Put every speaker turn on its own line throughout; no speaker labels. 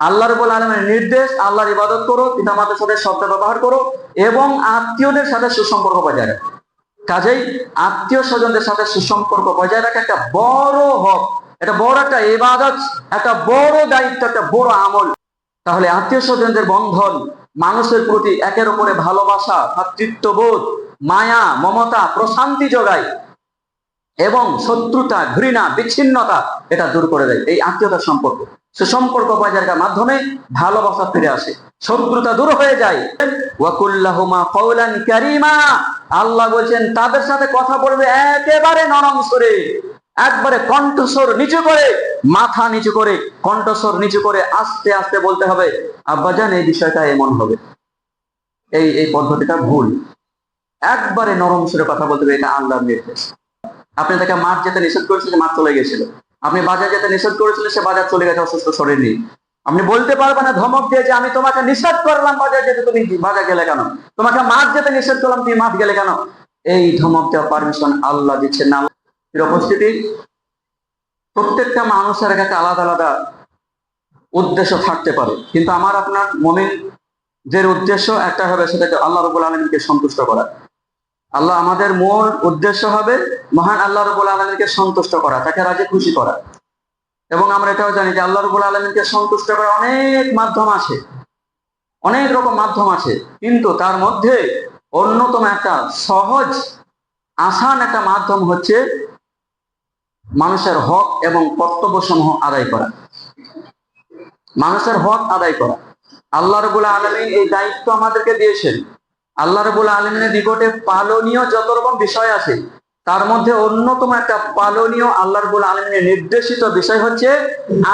আল্লাহ রবুল আলমের নির্দেশ, আল্লাহর ইবাদত করো, পিতামাতার সাথে শব্দ ব্যবহার করো এবং আত্মীয়দের সাথে সুসম্পর্ক বজায় রাখো। কাজেই আত্মীয় স্বজনদের সাথে সুসম্পর্ক বজায় রাখা একটা বড় হক এটা বড় একটা ইবাদত, একটা বড় দায়িত্ব, একটা বড় আমল। তাহলে আত্মীয় স্বজনদের বন্ধন, মানুষের প্রতি একের উপরে ভালোবাসা, ভাতৃত্ববোধ, মায়া, মমতা, প্রশান্তি যোগায় এবং শত্রুতা, ঘৃণা, বিচ্ছিন্নতা, এটা দূর করে দেয় এই আত্মীয়তার সম্পর্ক। সুসম্পর্ক বজায় মাধ্যমে ভালোবাসা ফিরে আসে। শত্রুতা দূর হয়ে যায়। ওয়াকুল্লাহুমা আল্লাহ বলছেন, তাদের সাথে কথা বলবে একেবারে নরম সুরে। একবারে কণ্ঠস্বর নিচু করে, মাথা নিচু করে, কণ্ঠস্বর নিচু করে আস্তে আস্তে বলতে হবে আব্বাজান এই বিষয়টা এমন হবে। এই এই পদ্ধতিটা ভুল। একবারে নরম সুরে কথা বলতে হবে, এটা আল্লাহর নির্দেশ। আপনি তাকে মাঠ যেতে নিষেধ করেছিলেন মাঠ চলে গেছিল আপনি বাজার যেতে নিষেধ করেছিলেন, সে বাজার চলে গেছে, অসুস্থ শরীর আপনি বলতে পারবেন না, ধমক দিয়ে যে আমি তোমাকে নিষেধ করলাম বাজার যেতে, তুমি বাজার গেলে কেন? তোমাকে মাঠ যেতে নিষেধ করলাম, তুমি মাঠ গেলে কেন? এই ধমক দেওয়া পারমিশন আল্লাহ দিচ্ছেন না। উপস্থিতি, প্রত্যেকটা মানুষের কাছে আলাদা আলাদা উদ্দেশ্য থাকতে পারে। কিন্তু আমার আপনার মমিন যে উদ্দেশ্য একটা হবে, সেটাকে আল্লাহ রবুল আলমীকে সন্তুষ্ট করা। আল্লাহ আমাদের মূল উদ্দেশ্য হবে মহান আল্লাহ রবুল আলমীকে সন্তুষ্ট করা, তাকে রাজে খুশি করা। এবং আমরা এটাও জানি যে আল্লাহ রবুল আলমীকে সন্তুষ্ট করা অনেক মাধ্যম আছে, অনেক রকম মাধ্যম আছে। কিন্তু তার মধ্যে অন্যতম একটা সহজ আসান একটা মাধ্যম হচ্ছে মানুষের হক এবং কর্তব্য সমূহ আদায় করা। মানুষের হক আদায় করা। আল্লাহ রবুল আলমিন এই দায়িত্ব আমাদেরকে দিয়েছেন। আল্লাহ রবুল আলমিনের নিকটে পালনীয় যত রকম বিষয় আছে, তার মধ্যে অন্যতম একটা পালনীয় আল্লাহ রবুল আলমিনের নির্দেশিত বিষয় হচ্ছে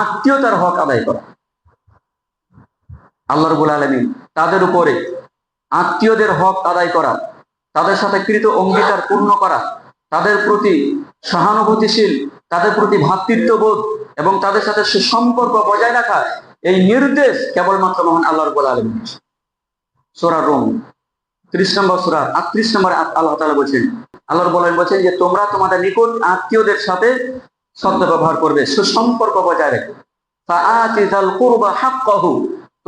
আত্মীয়তার হক আদায় করা। আল্লাহ রবুল আলমিন তাদের উপরে আত্মীয়দের হক আদায় করা, তাদের সাথে কৃত অঙ্গীকার পূর্ণ করা, তাদের প্রতি সহানুভূতিশীল, তাদের প্রতি ভ্রাতৃত্ববোধ এবং তাদের সাথে সুসম্পর্ক বজায় রাখা, এই নির্দেশ কেবলমাত্র মহান আল্লাহ রবুল আলমিন সোরা রোম ত্রিশ নম্বর সুরা, আটত্রিশ নম্বর আল্লাহ তালা বলছেন, আল্লাহর বলেন বলছেন যে, তোমরা তোমাদের নিকট আত্মীয়দের সাথে শব্দ ব্যবহার করবে, সুসম্পর্ক বজায় রেখে।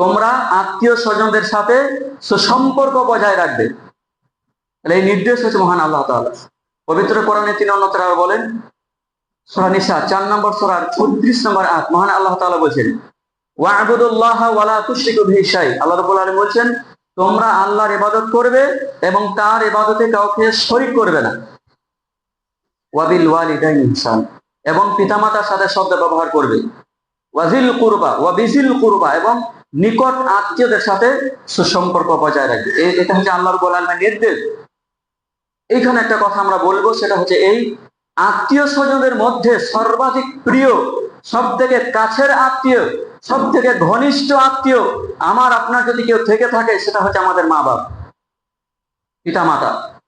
তোমরা আত্মীয় স্বজনদের সাথে সুসম্পর্ক বজায় রাখবে। তাহলে এই নির্দেশ হচ্ছে মহান আল্লাহ তাআলা। পবিত্র কোরআনে তিনি অন্যত্র বলেন, সূরা চার নম্বর সূরার ছত্রিশ নম্বর আয়াত, মহান আল্লাহ তাআলা বলছেন ওয়া'বুদুল্লাহ ওয়ালা তুশরিকু বিহি আল্লাহ রাব্বুল আলামিন বলছেন তোমরা আল্লাহর ইবাদত করবে এবং তার ইবাদতে কাউকে শরীক করবে না। ওয়াবিল ওয়ালিদাইন ইহসান এবং পিতামাতার সাথে শব্দ ব্যবহার করবে। ওয়াজিল কুরবা, ওয়াবিজিল কুরবা এবং নিকট আত্মীয়দের সাথে সুসম্পর্ক বজায় রাখবে। এটা হচ্ছে আল্লাহর গোলামের নির্দেশ। এইখানে একটা কথা আমরা বলব, সেটা হচ্ছে এই আত্মীয় স্বজনদের মধ্যে সর্বাধিক প্রিয় সব থেকে কাছের আত্মীয় সব থেকে ঘনিষ্ঠ আত্মীয় আমার আপনার যদি কেউ থেকে থাকে, সেটা হচ্ছে আমাদের মা বাপ। পিতামাতা।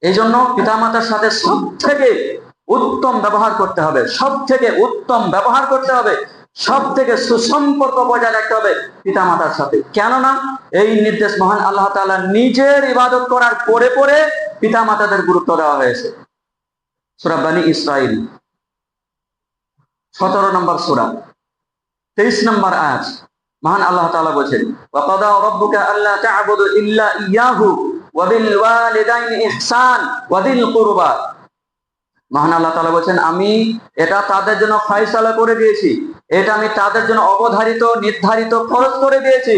এই জন্য পিতামাতার সাথে সব থেকে উত্তম ব্যবহার করতে হবে সব থেকে উত্তম ব্যবহার করতে হবে সব থেকে সুসম্পর্ক বজায় রাখতে হবে পিতামাতার সাথে। কেননা এই নির্দেশ মহান আল্লাহ তাআলা নিজের ইবাদত করার পরে পরে পিতামাতাদের গুরুত্ব দেওয়া হয়েছে। সূরা বানি ইসরাইল সতেরো নম্বর সূরা। তেইশ নম্বর আয়াত। মহান আল্লাহ তাআলা বলছেন, ওয়াকাদা রাব্বুকা মহান আল্লাহ তাআলা বলছেন, আমি এটা তাদের জন্য ফয়সালা করে দিয়েছি। এটা আমি তাদের জন্য অবধারিত, নির্ধারিত ফরজ করে দিয়েছি।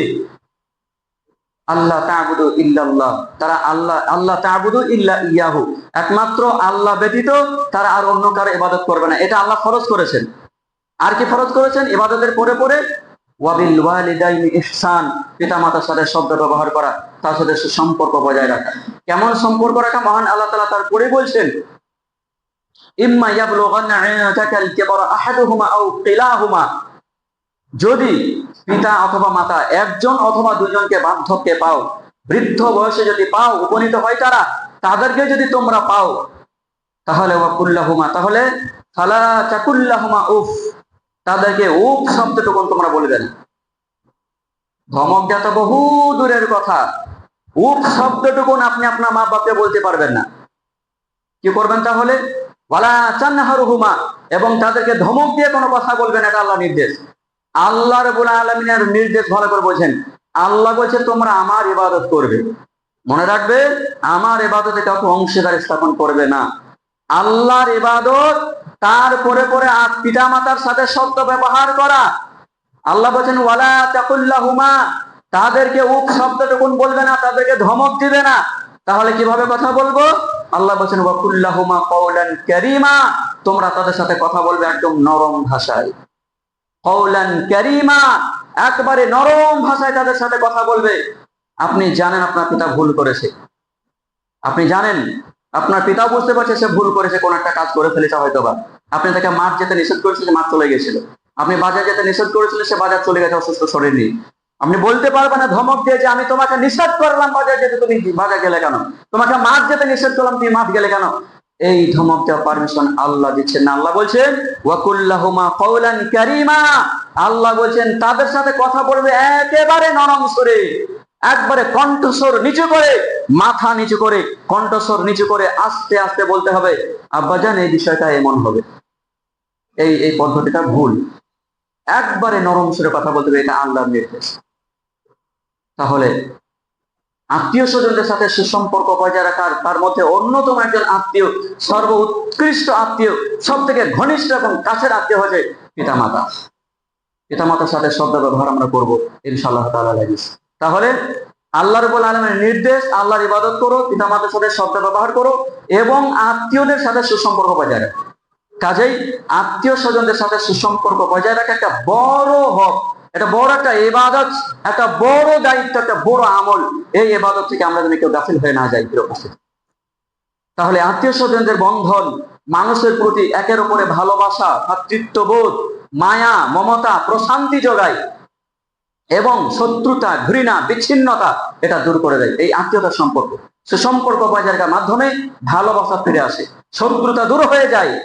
আল্লাহ তা'বুদু ইল্লাল্লাহ। তারা আল্লাহ আল্লাহ তা'বুদু ইল্লা ইয়াহু। একমাত্র আল্লাহ ব্যতীত তারা আর অন্য কারও ইবাদত করবে না। এটা আল্লাহ ফরজ করেছেন। আর কি ফরজ করেছেন? ইবাদতের পরে পরে ইহসান, পিতামাতার সাথে শব্দ ব্যবহার করা, তার সাথে সম্পর্ক বজায় রাখা। কেমন সম্পর্ক রাখা? মহান আল্লাহ তাআলা তার পরে বলছেন যদি পিতা অথবা মাতা একজন অথবা দুজনকে বার্ধক্যে পাও, বৃদ্ধ বয়সে যদি পাও, উপনীত হয় তারা, তাদেরকে যদি তোমরা পাও, তাহলে ওয়াকুল্লাহুমা তাহলে তাদেরকে উফ শব্দটুকুন তোমরা বলবে না ধমক দেওয়া তো বহু দূরের কথা। উফ শব্দটুকুন আপনি আপনার মা বাপকে বলতে পারবেন না। কি করবেন তাহলে? এবং তাদেরকে ধমক দিয়ে কোনো কথা বলবেন এটা আল্লাহ নির্দেশ। আল্লাহ রবুল আলমিনের নির্দেশ ভালো করে বোঝেন। আল্লাহ বলছে, তোমরা আমার ইবাদত করবে। মনে রাখবে, আমার ইবাদতে কাউকে অংশীদার স্থাপন করবে না। আল্লাহর ইবাদত তারপরে পরে পিতা মাতার সাথে শব্দ ব্যবহার করা। আল্লাহ বলছেন, ওয়ালা তাকুল্লাহুমা তাদেরকে উপ শব্দটুকুন বলবে না, তাদেরকে ধমক দিবে না। তাহলে কীভাবে কথা বলব? আল্লাহ বলছেন, ওয়াকুল্লাহুমা কওলান কারীমা তোমরা তাদের সাথে কথা বলবে একদম নরম ভাষায়। কওলান কারীমা, একবারে নরম ভাষায় তাদের সাথে কথা বলবে। আপনি জানেন আপনার পিতা ভুল করেছে। আপনি জানেন? আপনার পিতা বুঝতে পারছে সে ভুল করেছে কোন একটা কাজ করে ফেলেছে হয়তো বা আপনি তাকে মাঠ যেতে নিষেধ করেছেন সে মাঠ চলে গেছিল। আপনি বাজার যেতে নিষেধ করেছিলেন সে বাজার চলে গেছে, অসুস্থ শরীর। নিয়ে আপনি বলতে পারবেন না, ধমক দিয়ে যে আমি তোমাকে নিষেধ করলাম বাজার যেতে, তুমি বাজার গেলে কেন? তোমাকে মাঠ যেতে নিষেধ করলাম, তুমি মাঠ গেলে কেন? এই ধমক দেওয়া পারমিশন আল্লাহ দিচ্ছেন না। আল্লাহ বলছেন, ওয়াকুল্লাহুমা কওলান কারীমা। আল্লাহ বলছেন, তাদের সাথে কথা বলবে একেবারে নরম সুরে, একবারে কণ্ঠস্বর নিচু করে। মাথা নিচু করে, কণ্ঠস্বর নিচু করে আস্তে আস্তে বলতে হবে আব্বাজান এই বিষয়টা এমন হবে। এই এই পদ্ধতিটা ভুল। একবারে নরম সুরে কথা বলতে হবে, এটা আল্লাহর নির্দেশ। তাহলে আত্মীয় স্বজনদের সাথে সুসম্পর্ক বজায় রাখার, তার মধ্যে অন্যতম একজন আত্মীয়, সর্ব উৎকৃষ্ট আত্মীয় সব থেকে ঘনিষ্ঠ এবং কাছের আত্মীয় হচ্ছে পিতামাতা। পিতামাতার সাথে শব্দ ব্যবহার আমরা করব লাগিস তাহলে আল্লাহ রবুল আলমের নির্দেশ, আল্লাহর ইবাদত করো, পিতামাতার সাথে শব্দ ব্যবহার করো এবং আত্মীয়দের সাথে সুসম্পর্ক বজায় রাখো। কাজেই আত্মীয় স্বজনদের সাথে সুসম্পর্ক বজায় রাখা একটা বড় হক এটা বড় একটা এবাদত একটা বড় দায়িত্ব, একটা বড় আমল। এই এবাদত থেকে আমরা যেন কেউ গাফিল হয়ে না যাই উপস্থিত। তাহলে আত্মীয় স্বজনদের বন্ধন, মানুষের প্রতি একের উপরে ভালোবাসা, ভাতৃত্ববোধ, মায়া, মমতা, প্রশান্তি যোগায়। এবং শত্রুতা, ঘৃণা, বিচ্ছিন্নতা এটা দূর করে দেয় এই আত্মীয়তার সম্পর্ক। সে সম্পর্ক বজায় মাধ্যমে ভালোবাসা ফিরে আসে। শত্রুতা দূর হয়ে যায়।